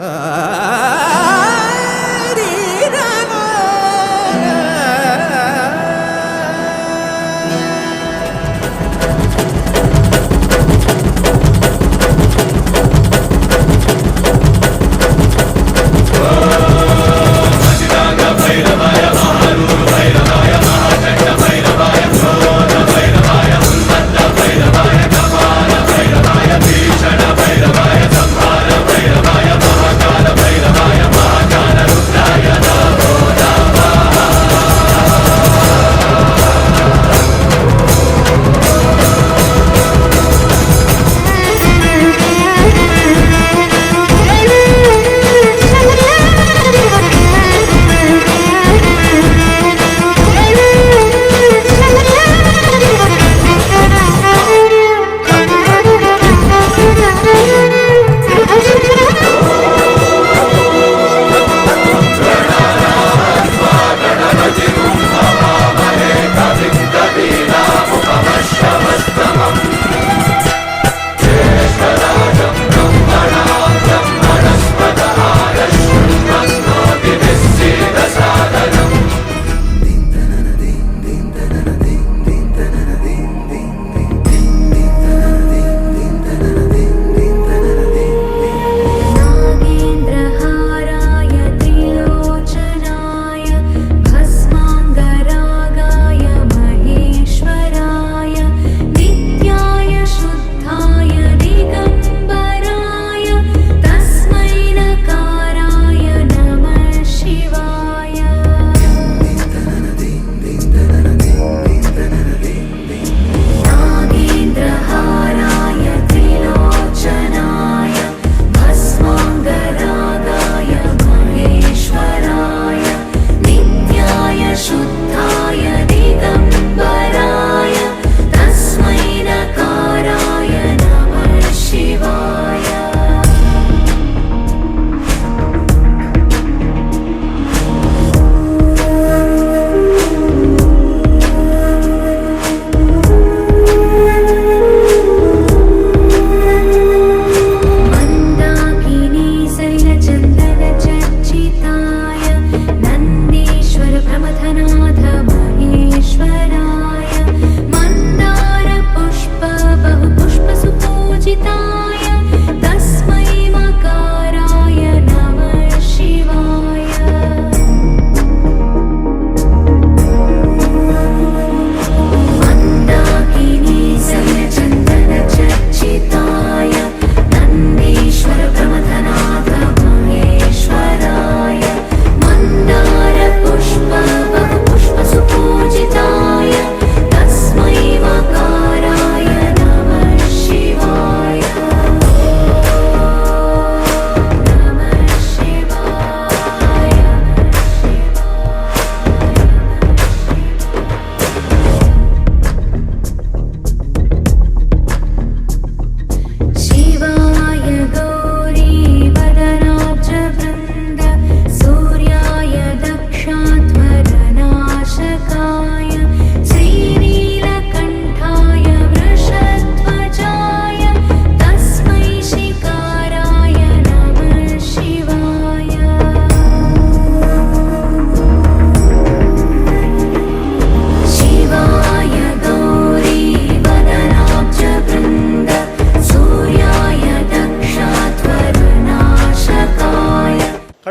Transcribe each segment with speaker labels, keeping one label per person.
Speaker 1: Ah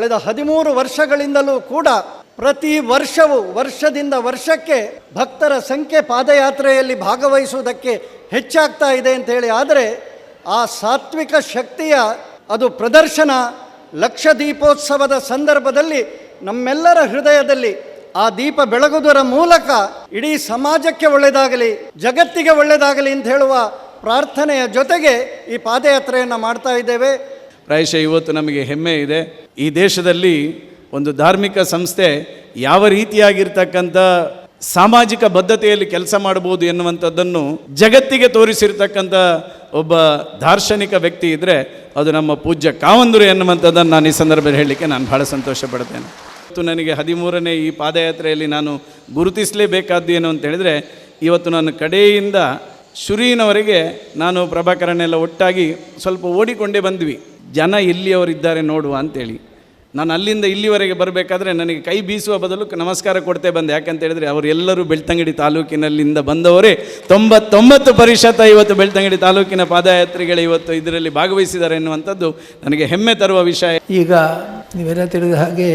Speaker 2: ಕಳೆದ ಹದಿಮೂರು ವರ್ಷಗಳಿಂದಲೂ ಕೂಡ ಪ್ರತಿ ವರ್ಷವೂ ವರ್ಷದಿಂದ ವರ್ಷಕ್ಕೆ ಭಕ್ತರ ಸಂಖ್ಯೆ ಪಾದಯಾತ್ರೆಯಲ್ಲಿ ಭಾಗವಹಿಸುವುದಕ್ಕೆ ಹೆಚ್ಚಾಗ್ತಾ ಇದೆ ಅಂತ ಹೇಳಿ. ಆದರೆ ಆ ಸಾತ್ವಿಕ ಶಕ್ತಿಯ ಅದು ಪ್ರದರ್ಶನ ಲಕ್ಷ ದೀಪೋತ್ಸವದ ಸಂದರ್ಭದಲ್ಲಿ ನಮ್ಮೆಲ್ಲರ ಹೃದಯದಲ್ಲಿ ಆ ದೀಪ ಬೆಳಗುವುದರ ಮೂಲಕ ಇಡೀ ಸಮಾಜಕ್ಕೆ ಒಳ್ಳೆಯದಾಗಲಿ, ಜಗತ್ತಿಗೆ ಒಳ್ಳೆಯದಾಗಲಿ ಅಂತ ಹೇಳುವ ಪ್ರಾರ್ಥನೆಯ ಜೊತೆಗೆ ಈ ಪಾದಯಾತ್ರೆಯನ್ನು ಮಾಡ್ತಾ ಇದ್ದೇವೆ.
Speaker 3: ಪ್ರಾಯಶಃ ಇವತ್ತು ನಮಗೆ ಹೆಮ್ಮೆ ಇದೆ. ಈ ದೇಶದಲ್ಲಿ ಒಂದು ಧಾರ್ಮಿಕ ಸಂಸ್ಥೆ ಯಾವ ರೀತಿಯಾಗಿರ್ತಕ್ಕಂಥ ಸಾಮಾಜಿಕ ಬದ್ಧತೆಯಲ್ಲಿ ಕೆಲಸ ಮಾಡಬಹುದು ಎನ್ನುವಂಥದ್ದನ್ನು ಜಗತ್ತಿಗೆ ತೋರಿಸಿರ್ತಕ್ಕಂಥ ಒಬ್ಬ ದಾರ್ಶನಿಕ ವ್ಯಕ್ತಿ ಇದ್ದರೆ ಅದು ನಮ್ಮ ಪೂಜ್ಯ ಕಾವಂದರು ಎನ್ನುವಂಥದ್ದನ್ನು ನಾನು ಈ ಸಂದರ್ಭದಲ್ಲಿ ಹೇಳಲಿಕ್ಕೆ ನಾನು ಭಾಳ ಸಂತೋಷ ಪಡ್ತೇನೆ ಇವತ್ತು ನನಗೆ ಹದಿಮೂರನೇ ಈ ಪಾದಯಾತ್ರೆಯಲ್ಲಿ ನಾನು ಗುರುತಿಸಲೇಬೇಕಾದ್ದು ಏನು ಅಂತ ಹೇಳಿದರೆ, ಇವತ್ತು ನಾನು ಕಡೆಯಿಂದ ಶುರಿನವರೆಗೆ ನಾನು ಪ್ರಭಾಕರನೆಲ್ಲ ಒಟ್ಟಾಗಿ ಸ್ವಲ್ಪ ಓಡಿಕೊಂಡೇ ಬಂದ್ವಿ. ಜನ ಎಲ್ಲಿಯವರಿದ್ದಾರೆ ನೋಡುವ ಅಂತೇಳಿ. ನಾನು ಅಲ್ಲಿಂದ ಇಲ್ಲಿವರೆಗೆ ಬರಬೇಕಾದ್ರೆ ನನಗೆ ಕೈ ಬೀಸುವ ಬದಲು ನಮಸ್ಕಾರ ಕೊಡ್ತೇ ಬಂದೆ. ಯಾಕಂತ ಹೇಳಿದರೆ ಅವರೆಲ್ಲರೂ ಬೆಳ್ತಂಗಡಿ ತಾಲೂಕಿನಲ್ಲಿಂದ ಬಂದವರೇ. ತೊಂಬತ್ತೊಂಬತ್ತು ಪರಿಶತ ಇವತ್ತು ಬೆಳ್ತಂಗಡಿ ತಾಲೂಕಿನ ಪಾದಯಾತ್ರಿಗಳು ಇವತ್ತು ಇದರಲ್ಲಿ ಭಾಗವಹಿಸಿದ್ದಾರೆ ಎನ್ನುವಂಥದ್ದು ನನಗೆ ಹೆಮ್ಮೆ ತರುವ ವಿಷಯ.
Speaker 4: ಈಗ ನೀವೆಲ್ಲ ತಿಳಿದ ಹಾಗೆ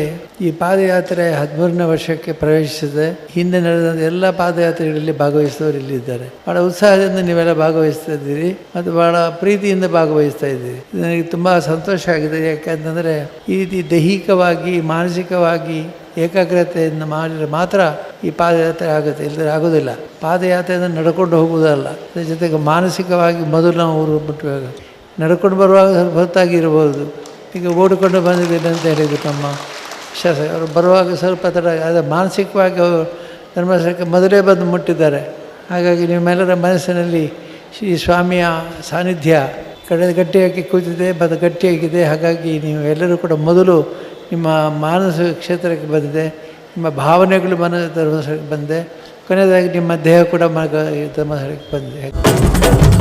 Speaker 4: ಈ ಪಾದಯಾತ್ರೆ ಹದಿಮೂರನೇ ವರ್ಷಕ್ಕೆ ಪ್ರವೇಶಿಸಿದೆ. ಹಿಂದೆ ನಡೆದ ಎಲ್ಲ ಪಾದಯಾತ್ರೆಗಳಲ್ಲಿ ಭಾಗವಹಿಸಿದವರು ಇಲ್ಲಿದ್ದಾರೆ. ಬಹಳ ಉತ್ಸಾಹದಿಂದ ನೀವೆಲ್ಲ ಭಾಗವಹಿಸ್ತಾ ಇದ್ದೀರಿ ಮತ್ತು ಬಹಳ ಪ್ರೀತಿಯಿಂದ ಭಾಗವಹಿಸ್ತಾ ಇದ್ದೀರಿ. ನನಗೆ ತುಂಬ ಸಂತೋಷ ಆಗಿದೆ. ಯಾಕಂತಂದರೆ ಈ ರೀತಿ ದೈಹಿಕವಾಗಿ, ಮಾನಸಿಕವಾಗಿ ಏಕಾಗ್ರತೆಯನ್ನು ಮಾಡಿದರೆ ಮಾತ್ರ ಈ ಪಾದಯಾತ್ರೆ ಆಗುತ್ತೆ ಇಲ್ಲದ್ರೆ ಆಗೋದಿಲ್ಲ. ಪಾದಯಾತ್ರೆಯನ್ನು ನಡ್ಕೊಂಡು ಹೋಗುವುದಲ್ಲ. ಅದ್ರ ಜೊತೆಗೆ ಮಾನಸಿಕವಾಗಿ ಮೊದಲು ನಾವು ಊರು ಬಿಟ್ಟುವಾಗ ನಡ್ಕೊಂಡು ಬರುವಾಗ ಸ್ವಲ್ಪ ಹೊತ್ತಾಗಿರ್ಬೋದು ಈಗ ಓಡಿಕೊಂಡು ಬಂದಿದ್ದೇನೆ ಅಂತ ಹೇಳಿದರು ತಮ್ಮ ಶಾಸಕ ಅವರು. ಬರುವಾಗ ಸ್ವಲ್ಪ ತಡ ಆದರೆ ಮಾನಸಿಕವಾಗಿ ಅವರು ಧರ್ಮಸ್ಥಳಕ್ಕೆ ಮೊದಲೇ ಬಂದು ಮುಟ್ಟಿದ್ದಾರೆ. ಹಾಗಾಗಿ ನಿಮ್ಮೆಲ್ಲರ ಮನಸ್ಸಿನಲ್ಲಿ ಶ್ರೀ ಸ್ವಾಮಿಯ ಸಾನ್ನಿಧ್ಯ ಕಡೆ ಗಟ್ಟಿಯಾಗಿ ಕೂತಿದೆ ಬದ ಗಟ್ಟಿಯಾಗಿದೆ. ಹಾಗಾಗಿ ನೀವು ಎಲ್ಲರೂ ಕೂಡ ಮೊದಲು ನಿಮ್ಮ ಮಾನಸಿಕ ಕ್ಷೇತ್ರಕ್ಕೆ ಬಂದಿದೆ, ನಿಮ್ಮ ಭಾವನೆಗಳು ಮನ ಧರ್ಮಸ್ಥಳಕ್ಕೆ ಬಂದಿದೆ ಕೊನೆಯದಾಗಿ ನಿಮ್ಮ ದೇಹ ಕೂಡ ಮಗ ಧರ್ಮಸ್ಥಳಕ್ಕೆ ಬಂದಿದೆ